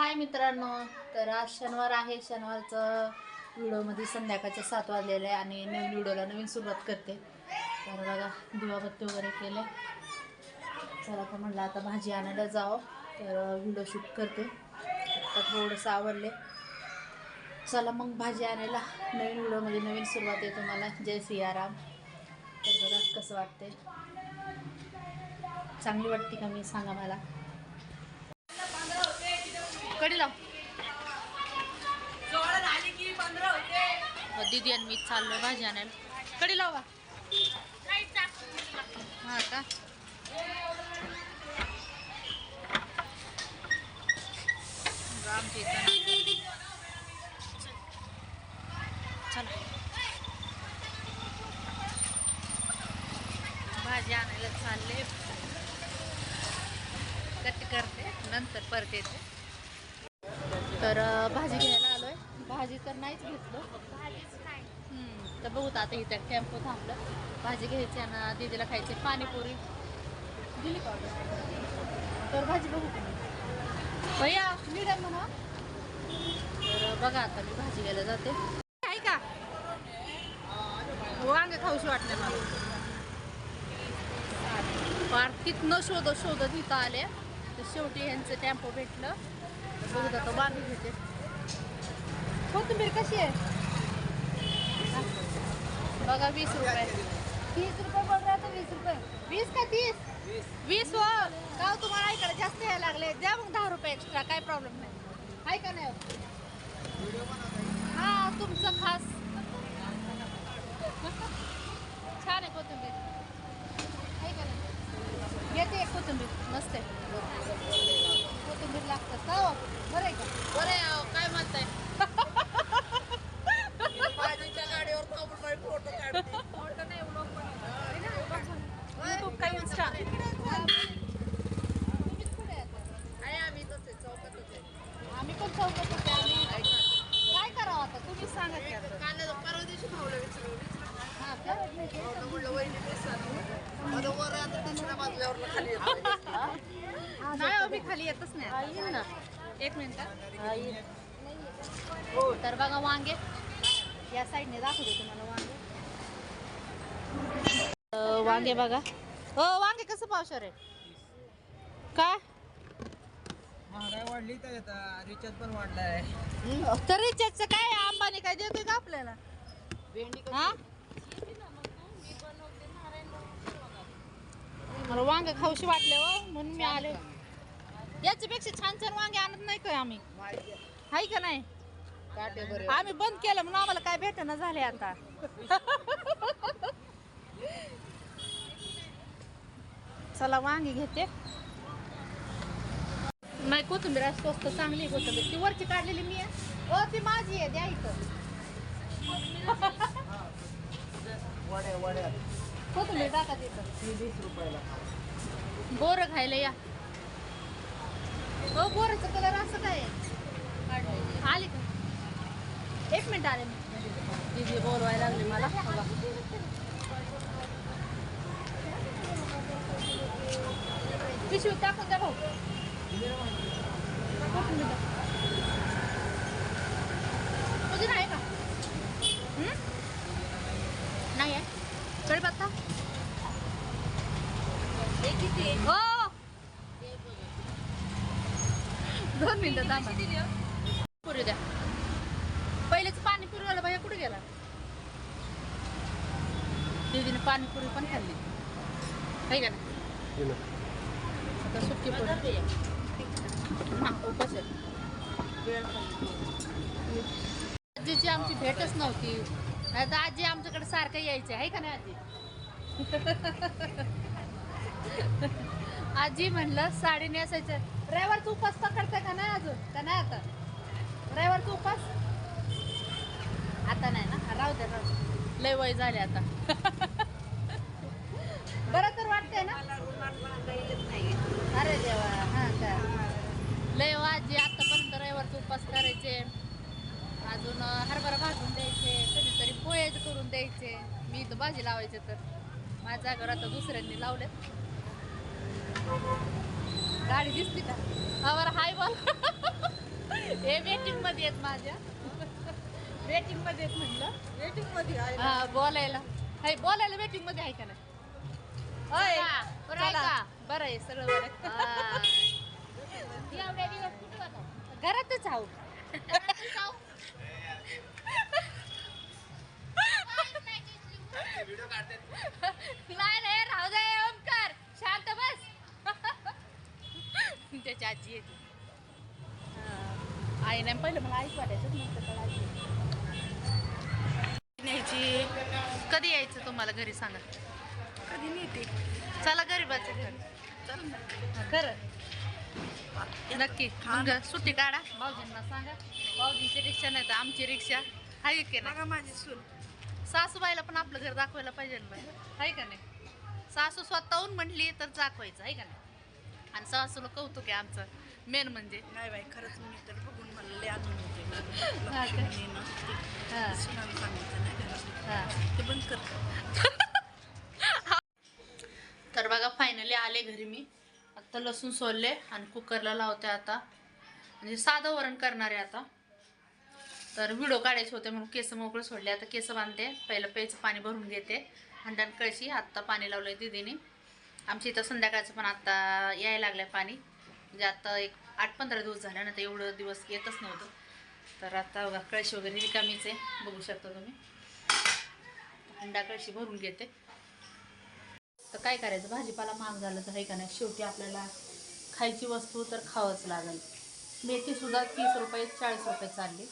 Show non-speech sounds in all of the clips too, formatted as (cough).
हाय मित्रांनो तर आज शनिवार आहे. शनिवारचं व्हिडिओमध्ये संध्याकाळचे सात वाजलेले आहे आणि नवीन व्हिडिओला नवीन सुरुवात करते. तर बघा दिवाबत्ती वगैरे केलं. चला तर म्हणलं आता भाजी आणायला जावं. तर व्हिडिओ शूट करते. आता थोडंसं आवडले. चला मग भाजी आणायला. नवीन व्हिडिओमध्ये नवीन सुरुवात आहे तुम्हाला. जय सियाराम. तर बघा कसं वाटते चांगली वाटते का मी सांगा मला? कडी लाव. दीदी आणि मी चाललोय भाजी आणायला. कडी लावा हा का? चला. भाजी आणायला चालले. कट करते. नंतर परत येते. तर भाजी घ्यायला आलोय. भाजी तर नाहीच घेतलं. तर बघूत आता इथं टेम्पो थांबलं. भाजी घ्यायची आणि दीदीला खायची पाणीपुरी. दिली का? तर भाजी बघू भैया मीडियम म्हणा. तर बघा आता मी भाजी घ्यायला जाते. आहे का? वांगे खाऊशी वाटले मला. तिथनं शोधत शोधत इथं आले. तर शेवटी यांचं टेम्पो भेटलं. बघू आता वांगे घेते. हो, कोथिंबीर कशी आहे? बघा वीस रुपये. तीस रुपये बोल रहा तो वीस रुपये. वीस का तीस? वीस हो. का तुम्हाला ऐकायला जास्त यायला लागले. द्या मग दहा रुपये एक्स्ट्रा काय प्रॉब्लेम नाही. आहे का नाही हो? हा तुमचं खास छान आहे कोथिंबीर आहे का नाही घेते एक कोथिंबीर मस्त आहे कोथिंबीर लागतं का हो बरं आहे का बरं आहे अहो, काय म्हणताय फोटो नाही युट्यूब काय इंस्टा आम्ही पण चौकत होते आम्ही काय करावं आता तुम्हीच सांगा की आता. हा का? (laughs) नाही हो, मी खाली येतच नाही. ना. एक मिनिट. तर बघा वांगे. या साईडने दाखवते तुम्हाला वांगे. अं, वांगे बघा. हो वांगे कसं पावशर आहे? काय? महागाई वाढली तर आता रिचार्ज पण वाढलाय. तर रिचार्जचं काय अंबानी काय देतोय का आपल्याला? हा? मला वांगे खाऊशी वाटले हो म्हणून मी आले. याच्यापेक्षा छान छान वांगे आणत नाही काय आम्ही? हाय का नाही? काटे बरे आम्ही बंद केलं म्हणून आम्हाला काय भेटणं झाले आता. चला वांगी घेते. नाही कोथिंबीर असतो स्वस्त चांगली आहे कोथिंबीर. ती वरची काढलेली मी आहे. ओ ती माझी आहे द्या इथं. कोथिंबीर टाका तिथं ती वीस रुपयाला बोर खायला या हो बोराचं कलर असं काय आहे? आली का एक मिनिट आले मी दीदी बोलवायला लागली मला बघा. पिशवी टाकून द्या भाऊ कोथिंबीर टाक. तुझी नाही का हं? नाही आहे कढीपत्ता हो दोन मिनिटं थांबा. पुरी द्या. पहिलेच पाणीपुरी वाला भैया कुठे गेला? दीदीने पाणीपुरी पण खाल्ली. आहे का नाही? आता सुट्टी पुरी. हा उपास आहे. आजीची आमची भेटच नव्हती. नाही तर आजी आमच्याकडे सारखं यायचे. आहे का नाही आजी? आजी म्हणलं साडी नेसायचं. रविवारचा उपास पकडते का नाही अजून? का नाही आता? रविवारचा उपास? आता नाही ना? राहू दे राहू दे. लय वय झाले आता. बरं तर वाटतंय ना? अरे देवा हा का? लय हो आजी आतापर्यंत रविवारचा उपास करायचे. अजून हरभरा भाजून द्यायचे कधीतरी पोहे करून द्यायचे. मी इथं भाजी लावायचे तर. माझ्या घरात आता दुसऱ्यांनी लावले. गाडी दिसते का? आवर हाय बोल. वेटिंगमध्ये आहेत माझ्या. वेटिंगमध्ये आहेत म्हणलं. वेटिंगमध्ये. हा बोलायला. हाय बोलायला वेटिंगमध्ये आहे का नाही? होय बरं आहे का? बरं आहे सगळं बरं आहे. एवढ्या दिवस कुठे होता घरातच आहो. नाही रे राहू दे ओमकार. शांत बस. त्याची आजी येते. हा. आई नाही पहिलं मला आईच वाटायचं न्यायची. कधी यायचं तुम्हाला घरी सांगा? कधी नेते? चला गरीबाचं घर. चल ना. खरं नक्की. सुट्टी काढा. भाऊजींना सांगा. भाऊजींची रिक्षा नाही तर आमची रिक्षा. आहे की नाही? माझी सून. सासूबाईला पण आपलं घर दाखवायला पाहिजे ना बाई. आहे का नाही? सासू स्वतःहून म्हटली तर दाखवायचं आहे का नाही? आणि सासूला कौतुक आहे आमचं. मेन म्हणजे. नाही बाई खरंच मी तर बघून मला लय आनंद होते. हा हा. हा. बंद कर. (laughs) तर बघा फायनली आले घरी मी. आत्ता लसूण सोलले आणि कुकरला लावते आता. म्हणजे साधं वरण करणार आहे आता. तर व्हिडिओ काढायचे होते म्हणून केस मोकळे सोडले. आता केस बांधते पहिलं प्यायचं पाणी भरून घेते. हंडण कळशी आत्ता पाणी लावलंय दिदीने. आमच्या इथं संध्याकाळचं पण आत्ता यायला लागलं आहे पाणी. म्हणजे आत्ता एक आठ पंधरा दिवस झाले ना तर एवढं दिवस येतच नव्हतं. तर आता बघा कळशी वगैरे रिकामीच आहे. बघू शकता तुम्ही. हंडा कळशी भरून घेते. तर काय करायचं? भाजीपाला महाग झालं तर हे का नाही? शेवटी आपल्याला खायची वस्तू तर खावंच लागेल. मेथीसुद्धा तीस रुपये चाळीस रुपये चालली.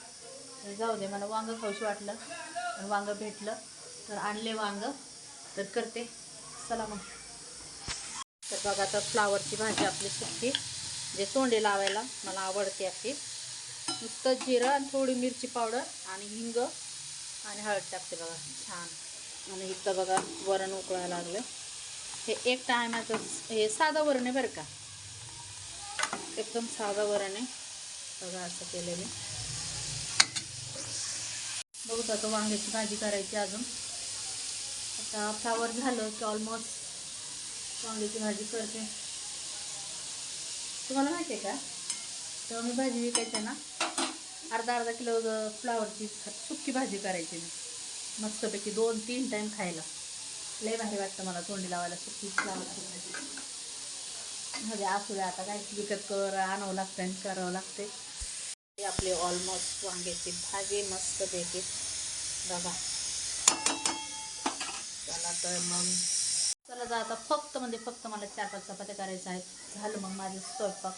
तर जाऊ दे मला वांगं खाऊशी वाटलं आणि वांगं भेटलं. तर आणले वांगं तर करते. चला मग. तर बघा आता फ्लावरची भाजी आपली सुकी. जे तोंडे लावायला मला आवडते अशी. नुसतं जिरं आणि थोडी मिरची पावडर आणि हिंग आणि हळद टाकते बघा. छान. आणि इथं बघा वरण उकळायला लागलं. हे एक टायमाचं हे साधं वरण आहे बरं का? एकदम साधं वरण आहे. बघा असं केलेलं बघू आता वांग्याची भाजी करायची अजून. आता फ्लावर झालं की ऑलमोस्ट वांग्याची भाजी करते. तुम्हाला माहिती आहे का? तेव्हा मी भाजी विकायचे ना अर्धा अर्धा किलो फ्लावरची सुक्की भाजी करायची मी. मस्तपैकी दोन तीन टाईम खायला. लय भारी वाटतं मला तोंडी लावायला सुकी फ्लावरची भाजी. म्हणजे असू द्या आता काय विकत कर आणावं लागतं आणि करावं लागते हे आपली ऑलमोस्ट वांग्याची भाजी मस्तपैकी. बघा. चला तर मग. चला जा आता फक्त म्हणजे फक्त मला चार पाच चपात्या करायचं आहे झालं मग माझे स्वयंपाक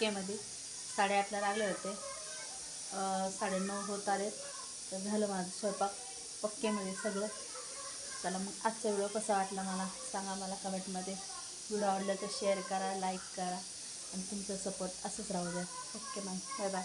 केमध्ये साडेआठला लागले होते. साडेनऊ होत आले तर झालं माझं स्वयंपाक पक्केमध्ये सगळं. चला मग आजचा व्हिडिओ कसा वाटला मला सांगा मला कमेंटमध्ये. व्हिडिओ आवडला तर शेअर करा लाईक करा. आणि तुमचं सपोर्ट असंच राहू द्या. Okay ma'am bye bye